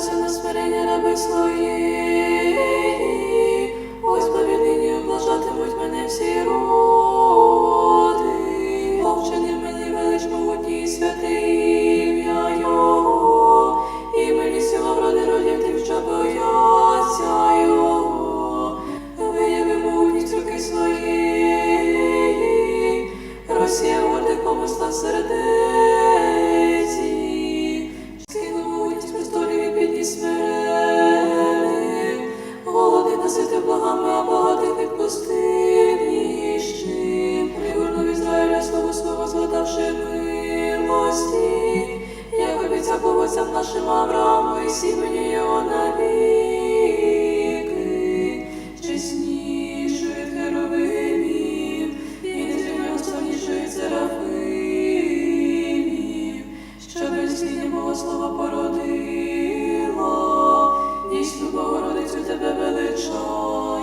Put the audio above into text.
спаси на смирення раби свої, ось нині облажатимуть мене всі роди, повчені мені велич могутній святий ім'я Його, і мені сила вроди тим, що бояться Його, вияви могутність руки свої, Росія гордих помисла середи. Звитавши милості, як обіцяв поводцям нашим Аврааму і сімені його навіки, чесніших херовимів, і не незмінніших серафимів, що безслідня мого слова породило, і дійсну Богородицю тебе велича.